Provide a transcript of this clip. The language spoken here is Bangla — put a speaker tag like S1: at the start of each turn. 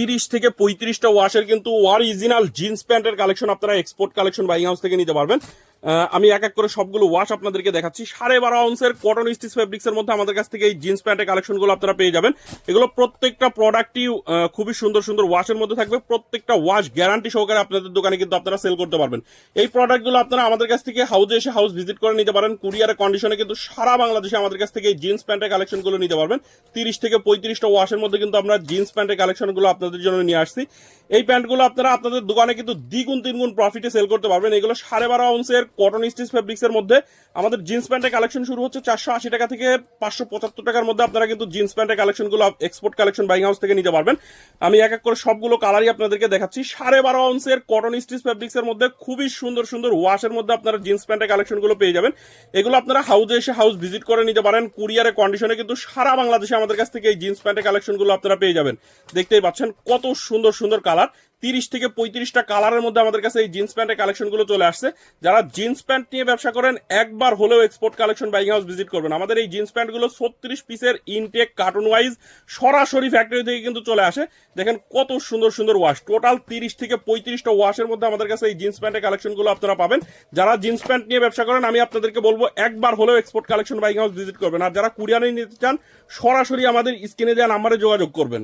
S1: তিরিশ থেকে পঁয়ত্রিশটা ওয়াশের কিন্তু অরিজিনাল জিন্স প্যান্টের কালেকশন আপনারা এক্সপোর্ট কালেকশন বাইং হাউস থেকে নিতে পারবেন। আমি এক এক করে সবগুলো ওয়াশ আপনাদেরকে দেখাচ্ছি। সাড়ে বারো আউন্সের কটন স্টিচ ফেব্রিক্স এর মধ্যে আমাদের কাছ থেকে এই জিন্স প্যান্টের কালেকশনগুলো আপনারা পেয়ে যাবেন। এগুলো প্রত্যেকটা প্রোডাক্টই খুবই সুন্দর সুন্দর ওয়াশের মধ্যে থাকবে। প্রত্যেকটা ওয়াশ গ্যারান্টি সহকারে আপনাদের দোকানে কিন্তু আপনারা সেল করতে পারবেন। এই প্রোডাক্টগুলো আপনারা আমাদের কাছ থেকে হাউজে এসে হাউস ভিজিট করে নিতে পারেন। কুরিয়ারের কন্ডিশনে কিন্তু সারা বাংলাদেশে আমাদের কাছ থেকে এই জিন্স প্যান্টের কালেকশনগুলো নিতে পারবেন। তিরিশ থেকে পঁয়ত্রিশটা ওয়াশের মধ্যে কিন্তু আমরা জিন্স প্যান্টের কালেকশনগুলো আপনাদের জন্য নিয়ে আসছি। এই প্যান্টগুলো আপনারা আপনাদের দোকানে কিন্তু দ্বিগুণ তিনগুণ প্রফিটে সেল করতে পারবেন। এগুলো সাড়ে বারো আউন্সের কটন স্টিচ ফেব্রিক্স এর মধ্যে আমাদের জিন্স প্যান্টের কালেকশন শুরু হচ্ছে চারশো আশি টাকা থেকে পাঁচশো পঁচাত্তর টাকার মধ্যে। আপনারা কিন্তু জিন্স প্যান্টের কালেকশনগুলো এক্সপোর্ট কালেকশন বাইং হাউস থেকে নিতে পারবেন। আমি এক এক করে সবগুলো কালারই আপনাদেরকে দেখাচ্ছি। সাড়ে বারো আউন্সের কটন স্টিচ ফেব্রিক্স এর মধ্যে খুবই সুন্দর সুন্দর ওয়াশের মধ্যে আপনারা জিন্স প্যান্টের কালেকশনগুলো পেয়ে যাবেন। এগুলো আপনারা হাউজে এসে হাউস ভিজিট করে নিতে পারেন। কুরিয়ারের কন্ডিশনে কিন্তু সারা বাংলাদেশে আমাদের কাছ থেকে এই জিন্স প্যান্টের কালেকশনগুলো আপনারা পেয়ে যাবেন। দেখতেই পাচ্ছেন কত সুন্দর সুন্দর কালার তিরিশ থেকে পঁয়ত্রিশটা কালারের মধ্যে আমাদের কাছে এই জিন্স প্যান্টের কালেকশনগুলো চলে আসছে। যারা জিন্স প্যান্ট নিয়ে ব্যবসা করেন, একবার হলেও export collection buying house visit করবেন। আমাদের এই জিন্স প্যান্টগুলো ছত্রিশ পিসের ইনটেক কার্টুন ওয়াইজ সরাসরি ফ্যাক্টরি থেকে কিন্তু চলে আসে। দেখেন কত সুন্দর সুন্দর ওয়াশ টোটাল তিরিশ থেকে পঁয়ত্রিশটা ওয়াশের মধ্যে আমাদের কাছে এই জিন্স প্যান্টের কালেকশনগুলো আপনারা পাবেন। যারা জিন্স প্যান্ট নিয়ে ব্যবসা করেন, আমি আপনাদেরকে বলব, একবার হলেও export collection buying house visit করবেন। আর যারা কুরিয়ারে নিতে চান, সরাসরি আমাদের স্ক্রিনে দেওয়া নাম্বারে যোগাযোগ করবেন।